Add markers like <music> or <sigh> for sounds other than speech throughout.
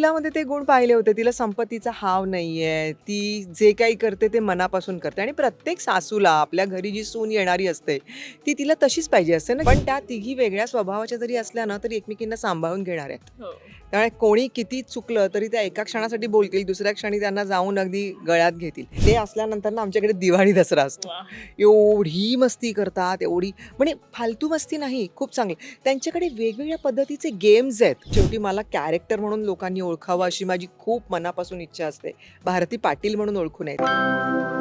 तिलामध्ये ते गुण पाहिले होते. तिला संपत्तीचा हाव नाहीये. ती जे काही करते ते मनापासून करते. आणि प्रत्येक सासूला आपल्या घरी जी सून येणारी असते ती तिला तशीच पाहिजे असते ना. पण त्या तिघी वेगळ्या स्वभावाच्या जरी असल्या ना तरी एकमेकींना सांभाळून घेणार आहेत. हो. त्यामुळे कोणी किती चुकलं तरी त्या एका क्षणासाठी बोलतील दुसऱ्या क्षणी त्यांना जाऊन अगदी गळ्यात घेतील. ते असल्यानंतर ना आमच्याकडे दिवाळी दसरा असतो. एवढी मस्ती करतात एवढी म्हणजे फालतू मस्ती नाही खूप चांगली. त्यांच्याकडे वेगवेगळ्या पद्धतीचे गेम्स आहेत. शेवटी मला कॅरेक्टर म्हणून लोकांनी ओळखावं अशी माझी खूप मनापासून इच्छा असते. भारती पाटील म्हणून ओळखून आहे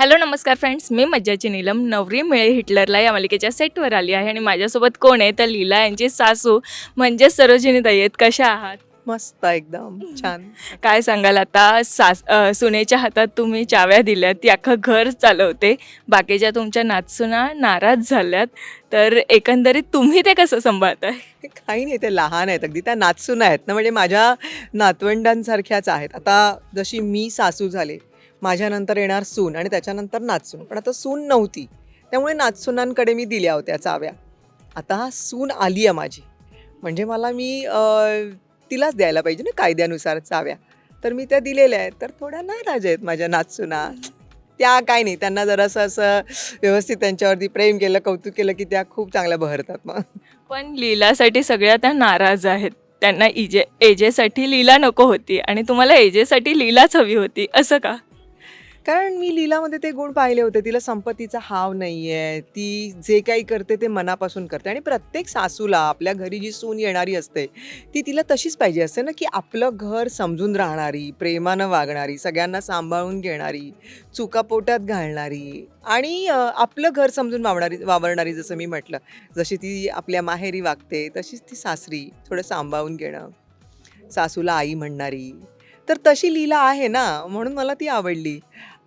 हॅलो नमस्कार फ्रेंड्स मी मज्जाची नीलम. नवरी मिळे हिटलरला या मालिकेच्या सेटवर आली आहे आणि माझ्यासोबत कोण आहे? तर लीला यांची सासू म्हणजे सरोजिनी ताई आहेत. कशा आहात? मस्त एकदम. छान. काय सांगाल आता? सास अ, सुनेच्या हातात तुम्ही चाव्या दिल्यात. ती अख्खं घर चालवते. बाकीच्या तुमच्या नाचसुना नाराज झाल्यात. तर एकंदरीत तुम्ही ते कसं सांभाळताय? काही नाही ते लहान आहेत. अगदी त्या नाचसून आहेत ना म्हणजे माझ्या नातवंडांसारख्याच आहेत. आता जशी मी सासू झाले माझ्यानंतर येणार सून आणि त्याच्यानंतर नाचसून पण आता सून नव्हती. त्यामुळे नाचसुनांकडे मी दिल्या होत्या चाव्या. आता सून आली आहे माझी. म्हणजे मला मी तिलाच द्यायला पाहिजे ना कायद्यानुसार चाव्या. तर मी त्या दिलेल्या आहेत. तर थोड्या नाराज आहेत माझ्या नाचसुना त्या काय नाही. त्यांना जरासं असं व्यवस्थित त्यांच्यावरती प्रेम केलं कौतुक केलं की त्या खूप चांगल्या बहरतात मग. पण लीलासाठी सगळ्या त्या नाराज आहेत. त्यांना इजे एजेसाठी लीला नको होती आणि तुम्हाला एजेसाठी लीलाच हवी होती. असं का? कारण मी लीलामध्ये ते गुण पाहिले होते. तिला संपत्तीचा हाव नाही आहे ती जे काही करते ते मनापासून करते. आणि प्रत्येक सासूला आपल्या घरी जी सून येणारी असते ती तिला तशीच पाहिजे असते ना की आपलं घर समजून राहणारी प्रेमानं वागणारी सगळ्यांना सांभाळून घेणारी चुकापोटात घालणारी आणि आपलं घर समजून वावणारी वावरणारी जसं मी म्हटलं. जशी ती आपल्या माहेरी वागते तशीच ती सासरी थोडं सांभाळून घेणं सासूला आई म्हणणारी. तर तशी लीला आहे ना म्हणून मला ती आवडली.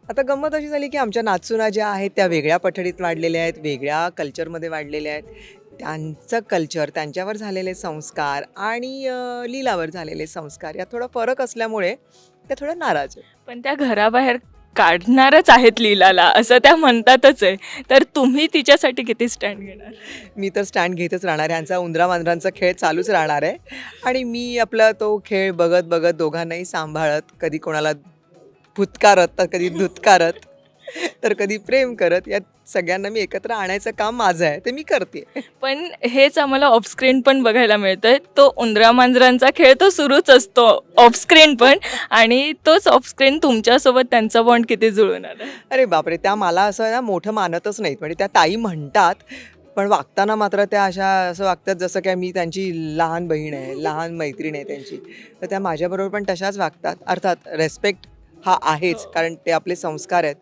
आता गंमत अशी झाली की आमच्या नाचुना ज्या आहेत त्या वेगळ्या पठडीत वाढलेल्या आहेत वेगळ्या कल्चरमध्ये वाढलेल्या आहेत. त्यांचं कल्चर त्यांच्यावर झालेले संस्कार आणि लीलावर झालेले संस्कार यात थोडा फरक असल्यामुळे त्या थोड्या नाराज आहेत. पण त्या घराबाहेर काढणारच आहेत लीलाला असं त्या म्हणतातच आहे. तर तुम्ही तिच्यासाठी किती स्टँड घेणार? मी तर स्टँड घेतच राहणार. आहे यांचा उंदरा मांजरांचा खेळ चालूच राहणार आहे. आणि मी आपला तो खेळ बघत बघत दोघांनाही सांभाळत कधी कोणाला भुतकारत तर कधी धुतकारत तर कधी प्रेम करत या सगळ्यांना मी एकत्र आणायचं काम माझं आहे ते मी करते. पण हेच आम्हाला ऑफस्क्रीन पण बघायला मिळतंय. तो उंदरा मांजरांचा खेळ तो सुरूच असतो ऑफस्क्रीन पण. आणि तोच ऑफस्क्रीन तुमच्यासोबत त्यांचा बॉन्ड किती जुळून आला अरे बापरे त्या मला असं ना मोठं मानतच नाहीत. म्हणजे त्या ताई म्हणतात पण वागताना मात्र त्या अशा असं वागतात जसं काय मी त्यांची लहान बहीण आहे लहान मैत्रीण आहे त्यांची. तर त्या माझ्याबरोबर पण तशाच वागतात. अर्थात रेस्पेक्ट हा आहेच कारण ते आपले संस्कार आहेत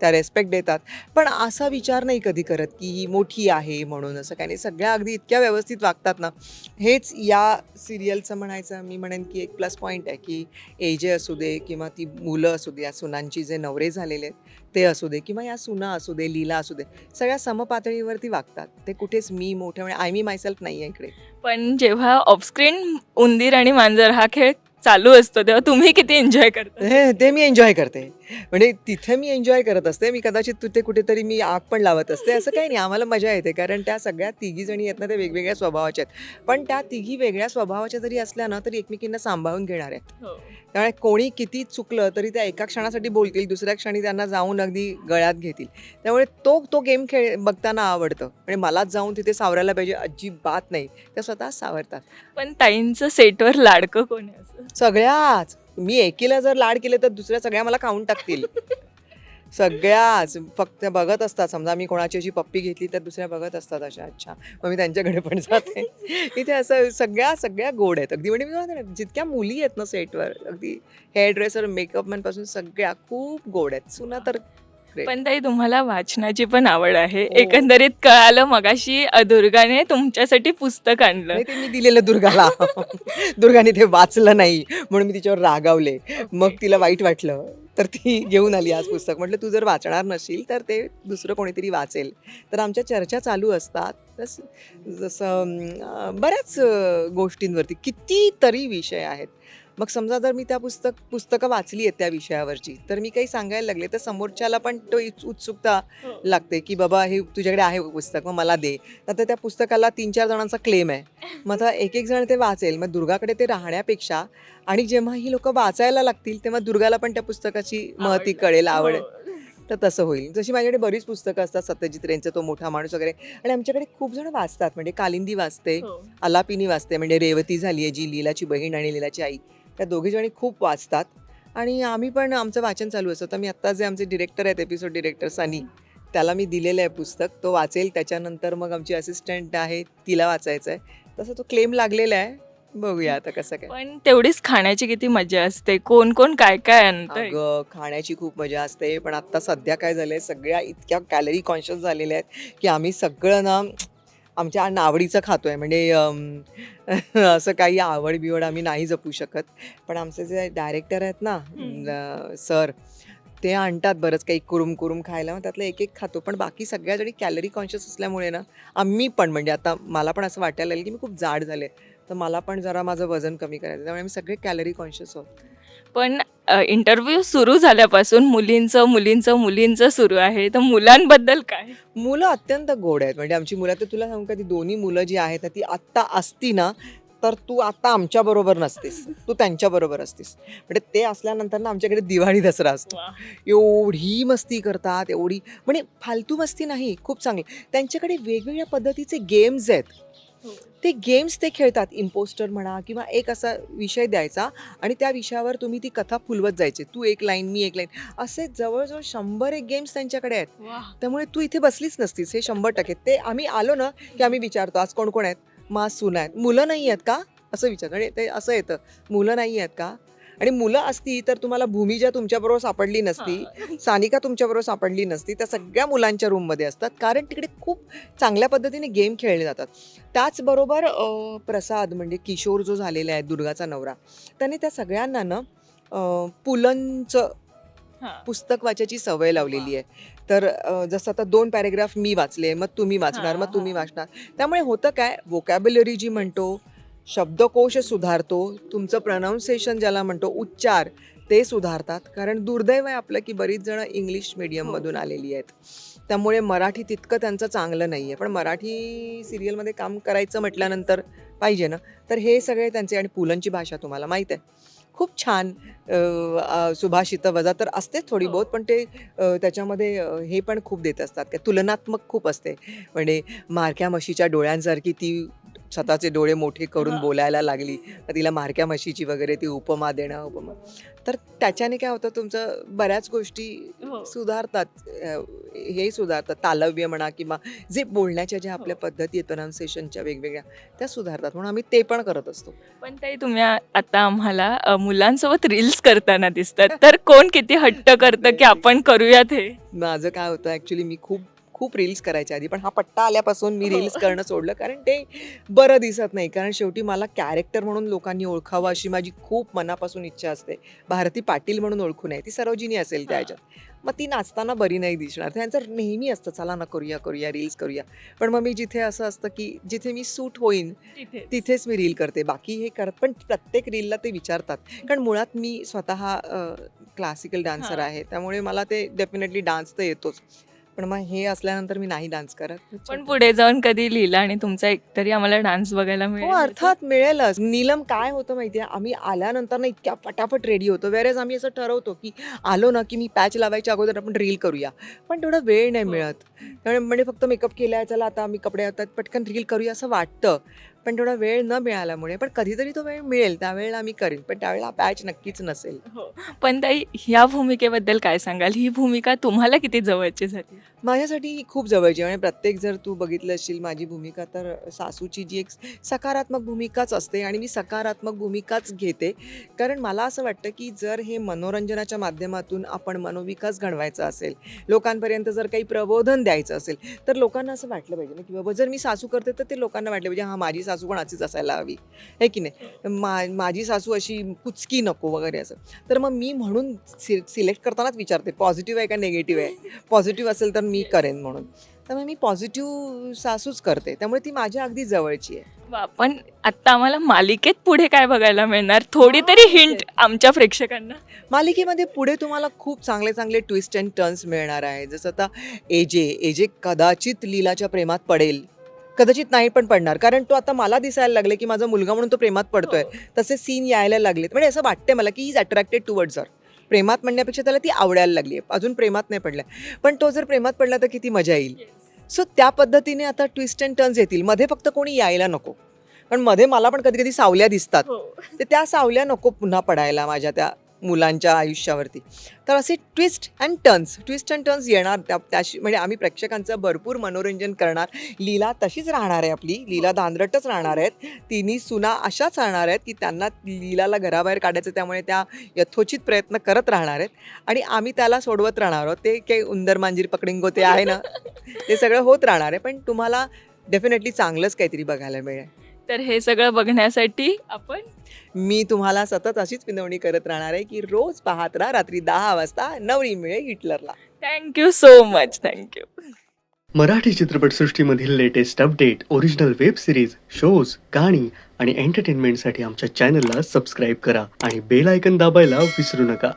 त्या रेस्पेक्ट देतात. पण असा विचार नाही कधी करत की ही मोठी आहे म्हणून असं काही नाही. सगळ्या अगदी इतक्या व्यवस्थित वागतात ना. हेच या सिरियलचं म्हणायचं मी म्हणेन की एक प्लस पॉईंट आहे की एजे असू दे किंवा ती मुलं असू दे या सुनांची जे नवरे झालेले आहेत ते असू दे किंवा या सुना असू दे लीला असू दे सगळ्या समपातळीवरती वागतात. ते कुठेच मी मोठ्या म्हणजे आय मी मायसेल्फ नाही आहे इकडे. पण जेव्हा ऑफस्क्रीन उंदीर आणि मांजर हा खेळ चालू असतो तेव्हा तुम्ही किती एन्जॉय करता? हे ते मी एन्जॉय करते. म्हणजे तिथे मी एन्जॉय करत असते. मी कदाचित तिथे कुठेतरी मी आग पण लावत असते. असं काही नाही. आम्हाला मजा येते. कारण त्या सगळ्या तिघी जणी आहेत ना त्या वेगवेगळ्या स्वभावाच्या आहेत. पण त्या तिघी वेगळ्या स्वभावाच्या जरी असल्या ना तरी एकमेकींना सांभाळून घेणार आहेत. त्यामुळे कोणी किती चुकलं तरी त्या एका क्षणासाठी बोलतील. दुसऱ्या क्षणी त्यांना जाऊन अगदी गळ्यात घेतील. त्यामुळे तो तो गेम खेळ बघताना आवडतं. म्हणजे मलाच जाऊन तिथे सावरायला पाहिजे अजिबात नाही. त्या स्वतः सावरतात. पण ताईंचं सेटवर लाडकं कोण असं? सगळ्याच. मी एकीला जर लाड केले तर दुसऱ्या सगळ्या मला खाऊन टाकतील. सगळ्याच. फक्त बघत असतात. समजा मी कोणाची अशी पप्पी घेतली तर दुसऱ्या बघत असतात अशा. अच्छा. मग मी त्यांच्याकडे पण जाते. इथे असं सगळ्या सगळ्या गोड आहेत. अगदी म्हणजे मी म्हणते जितक्या मुली आहेत ना सेटवर अगदी हेअर ड्रेसर मेकअप मॅनपासून सगळ्या खूप गोड आहेत. सुना तर. पण ताई तुम्हाला वाचनाची पण आवड आहे. हो. एकंदरीत कळालं मगाशी अ, दुर्गाने तुमच्यासाठी पुस्तक आणलं. नाही ते मी दिलेलं दुर्गाला. <laughs> दुर्गाने ते वाचलं नाही म्हणून मी तिच्यावर रागावले. मग तिला वाईट वाटलं. तर ती घेऊन आली आज पुस्तक. म्हटलं तू जर वाचणार नशील तर ते दुसरं कोणीतरी वाचेल. तर आमच्या चर्चा चालू असतात. तस जसं अं, बऱ्याच अं, गोष्टींवरती कितीतरी विषय आहेत. मग समजा जर मी त्या पुस्तक पुस्तकं वाचली आहेत त्या विषयावरची तर मी काही सांगायला लागले तर समोरच्याला पण तो उत्सुकता लागते की बाबा हे तुझ्याकडे आहे पुस्तक मग मला दे. आता त्या पुस्तकाला तीन चार जणांचा क्लेम आहे. मग आता एक एक जण ते वाचेल मग दुर्गाकडे ते राहण्यापेक्षा आणि जेव्हा ही लोक वाचायला लागतील तेव्हा दुर्गाला पण त्या पुस्तकाची महती कळेल आवड तर तसं होईल. जशी माझ्याकडे बरीच पुस्तकं असतात सत्यजित रेंचं तो मोठा माणूस वगैरे आणि आमच्याकडे खूप जण वाचतात म्हणजे कालिंदी वाचते आलापिनी वाचते म्हणजे रेवती झाली आहे जी लीलाची बहीण आणि लीलाची आई. त्या दोघी जणी खूप वाचतात. आणि आम्ही पण आमचं वाचन चालू असतं. तर मी आत्ता जे आमचे डिरेक्टर आहेत एपिसोड डिरेक्टर सनी त्याला मी दिलेलं आहे पुस्तक. तो वाचेल त्याच्यानंतर मग आमची असिस्टंट आहे तिला वाचायचं आहे. तसं तो क्लेम लागलेला आहे. बघूया आता कसं काय. पण तेवढीच खाण्याची किती मजा असते. कोण कोण काय काय अगं खाण्याची खूप मजा असते. पण आता सध्या काय झालंय सगळ्या इतक्या कॅलरी कॉन्शियस झालेल्या आहेत की आम्ही सगळं ना आमच्या नावडीचं खातोय. म्हणजे अम, <laughs> असं काही आवड बिवड आम्ही नाही जपू शकत. पण आमचे जे डायरेक्टर आहेत ना हम्म. सर ते आणतात बरंच काही कुरुम कुरुम खायला. मग त्यातलं एक एक खातो. पण बाकी सगळ्या जणी कॅलरी कॉन्शियस असल्यामुळे ना आम्ही पण म्हणजे आता मला पण असं वाटायला लागलं की मी खूप जाड झाले. तर मला पण जरा माझं वजन कमी करायचं. त्यामुळे आम्ही सगळे कॅलरी कॉन्शियस आहोत. पण इंटरव्ह्यू सुरू झाल्यापासून मुलींचं मुलींचं मुलींचं सुरू आहे. तर मुलांबद्दल काय? मुलं अत्यंत गोड आहेत. म्हणजे आमची मुलं तर तुला सांगू का ती दोन्ही मुलं जी आहेत ना, ती आत्ता असती ना तर तू आता आमच्या बरोबर नसतीस. तू त्यांच्या बरोबर असतीस. म्हणजे ते असल्यानंतर ना आमच्याकडे दिवाळी दसरा असतो. एवढी मस्ती करतात एवढी म्हणजे फालतू मस्ती नाही खूप चांगली. त्यांच्याकडे वेगवेगळ्या पद्धतीचे गेम्स आहेत. ते गेम्स ते खेळतात इम्पोस्टर म्हणा किंवा एक असा विषय द्यायचा आणि त्या विषयावर तुम्ही ती कथा फुलवत जायची. तू एक लाईन मी एक लाईन असे जवळजवळ शंभर एक गेम्स त्यांच्याकडे आहेत. त्यामुळे तू इथे बसलीच नसतीस. हे शंभर टक्के. ते आम्ही आलो ना की आम्ही विचारतो आज कोण कोण आहेत? आज सुना आहेत. मुलं नाही आहेत का? असं विचारतो. आणि ते असं येतं. मुलं नाही आहेत का? आणि मुलं असती तर तुम्हाला भूमिजा तुमच्याबरोबर सापडली नसती सानिका तुमच्याबरोबर सापडली नसती त्या सगळ्या मुलांच्या रूममध्ये असतात. कारण तिकडे खूप चांगल्या पद्धतीने गेम खेळले जातात. त्याचबरोबर प्रसाद म्हणजे किशोर जो झालेला आहे दुर्गाचा नवरा त्याने त्या सगळ्यांना ना पुलंचं पुस्तक वाचायची सवय लावलेली आहे. तर जसं आता दोन पॅरेग्राफ मी वाचले मग तुम्ही वाचणार मग तुम्ही. वाचणार. त्यामुळे होतं काय वोकॅब्युलरी जी म्हणतो शब्दकोश सुधारतो तुमचं प्रनाऊन्सिएशन ज्याला म्हणतो उच्चार ते सुधारतात. कारण दुर्दैव आहे आपलं की बरीच जण इंग्लिश मीडियममधून आलेली आहेत. त्यामुळे मराठी तितकं त्यांचं चांगलं नाही आहे पण मराठी सिरियलमध्ये काम करायचं म्हटल्यानंतर पाहिजे ना? तर हे सगळे त्यांचे आणि पुलंची भाषा तुम्हाला माहीत आहे. खूप छान सुभाषितं वजा तर असतेच थोडी हो. बहुत पण ते त्याच्यामध्ये हे पण खूप देत असतात. काय तुलनात्मक खूप असते. म्हणजे मारक्या म्हशीच्या डोळ्यांसारखी ती स्वतःचे डोळे मोठे करून हा. बोलायला लागली. तिला मारक्या म्हशीची वगैरे ती उपमा देणं उपमा. तर त्याच्याने काय होतं तुमचं बऱ्याच गोष्टी हो. सुधारतात. हे सुधारतात. तालव्य म्हणा किंवा जे बोलण्याच्या ज्या आपल्या पद्धती आहेत प्रनाऊन्सिएशनच्या वेगवेगळ्या त्या सुधारतात. म्हणून आम्ही ते पण करत असतो. पण ताई तुम्ही आता आम्हाला मुलांसोबत रील्स करताना दिसतात. तर कोण किती हट्ट करतं की आपण करूयात हे? माझं काय होतं ॲक्च्युली मी खूप खूप रील्स करायच्या आधी पण हा पट्टा आल्यापासून मी हो. रील्स करणं सोडलं कारण ते बरं दिसत नाही. कारण शेवटी मला कॅरेक्टर म्हणून लोकांनी ओळखावं अशी माझी खूप मनापासून इच्छा असते. भारती पाटील म्हणून ओळखू नये ती सरोजिनी असेल त्या हा. ह्याच्यात. मग ती नाचताना बरी नाही दिसणार. त्यांचं नेहमी असतं चला ना करूया करूया रील्स करूया. पण मग मी जिथे असं असतं की जिथे मी सूट होईन तिथेच. मी रील करते. बाकी हे करत पण प्रत्येक रीलला ते विचारतात. कारण मुळात मी स्वतः क्लासिकल डान्सर हा. आहे. त्यामुळे मला ते डेफिनेटली डान्स तर येतोच. पण मग हे असल्यानंतर मी नाही डान्स करत. पण पुढे जाऊन कधी लिहिला आणि तुमचा एकतरी आम्हाला डान्स बघायला मिळेल हो अर्थात मिळेलच. नीलम काय होतं माहितीये? आम्ही आल्यानंतर ना इतक्या फटाफट रेडी होतो. वेळेस आम्ही असं ठरवतो की आलो ना की मी पॅच लावायच्या अगोदर आपण रील करूया. पण तेवढा वेळ नाही हो. मिळत. त्यामुळे म्हणजे फक्त मेकअप केलाय चला आता आम्ही कपडे होतात पटकन रील करूया असं वाटतं. पण तेवढा वेळ न मिळाल्यामुळे पण कधीतरी तो वेळ मिळेल त्यावेळेला मी करेन पण त्यावेळेला बॅच नक्कीच नसेल. हो. पण ताई ह्या भूमिकेबद्दल काय सांगाल? ही भूमिका तुम्हाला किती जवळची झाली? माझ्यासाठी खूप जवळची म्हणजे प्रत्येक जर तू बघितलं असशील माझी भूमिका तर सासूची जी एक सकारात्मक भूमिकाच असते आणि मी सकारात्मक भूमिकाच घेते. कारण मला असं वाटतं की जर हे मनोरंजनाच्या माध्यमातून आपण मनोविकास घडवायचा असेल लोकांपर्यंत जर काही प्रबोधन द्यायचं असेल तर लोकांना असं वाटलं पाहिजे ना की बाबा जर मी सासू करते तर ते लोकांना वाटलं पाहिजे हा माझी सासू पण अशीच असायला हवी. आहे की नाही? मा माझी सासू अशी कुचकी नको वगैरे असं. तर मग मी म्हणून सि सिलेक्ट करतानाच विचारते पॉझिटिव्ह आहे का निगेटिव्ह आहे? पॉझिटिव्ह असेल तर मी करेन म्हणून. त्यामुळे मी पॉझिटिव्ह सासूच करते. त्यामुळे ती माझ्या अगदी जवळची आहे. पण आता आम्हाला मालिकेत पुढे काय बघायला मिळणार? थोडी तरी हिंट आमच्या प्रेक्षकांना. मालिकेमध्ये पुढे तुम्हाला खूप चांगले चांगले ट्विस्ट अँड टर्न्स मिळणार आहे. जसं आता एजे एजे कदाचित लीलाच्या प्रेमात पडेल. कदाचित नाही पण पडणार. कारण तो आता मला दिसायला लागले की माझा मुलगा म्हणून तो प्रेमात पडतोय. तसे सीन यायला लागलेत. म्हणजे असं वाटतंय मला की इज अट्रॅक्टेड टुवर्ड्स हर प्रेमात म्हणण्यापेक्षा त्याला ती आवडायला लागली आहे. अजून प्रेमात नाही पडल्या. पण तो जर प्रेमात पडला तर किती मजा येईल. सो त्या पद्धतीने आता ट्विस्ट अँड टर्न्स येतील. मध्ये फक्त कोणी यायला नको. पण मध्ये मला पण कधी कधी सावल्या दिसतात. हो. तर त्या सावल्या नको पुन्हा पडायला माझ्या त्या मुलांच्या आयुष्यावरती. तर असे twist and turns twist and turns येणार त्या त्याशी म्हणजे आम्ही प्रेक्षकांचं भरपूर मनोरंजन करणार. लीला तशीच राहणार आहे आपली. लीला धांदरटच राहणार आहेत. तिन्ही सुना अशाच राहणार आहेत की त्यांना लीलाला घराबाहेर काढायचं त्यामुळे त्या यथोचित प्रयत्न करत राहणार आहेत. आणि आम्ही त्याला सोडवत राहणार आहोत. ते काही उंदर मांजीर पकडिंगो ते आहे ना. <laughs> ते सगळं होत राहणार आहे. पण तुम्हाला डेफिनेटली चांगलंच काहीतरी बघायला मिळेल. तर हे सगळं बघण्यासाठी आपण मी तुम्हाला सतत अशीच विनवणी करत राहणार आहे की रोज पाहत राहा रात्री दहा वाजता नवरी मिळे हिटलरला. Thank you so much thank you Marathi चित्रपटसृष्टीमधील latest update original web series shows गाणी आणि एंटरटेनमेंटसाठी आमच्या चॅनलला सबस्क्राईब करा आणि बेल आयकन दाबायला विसरू नका.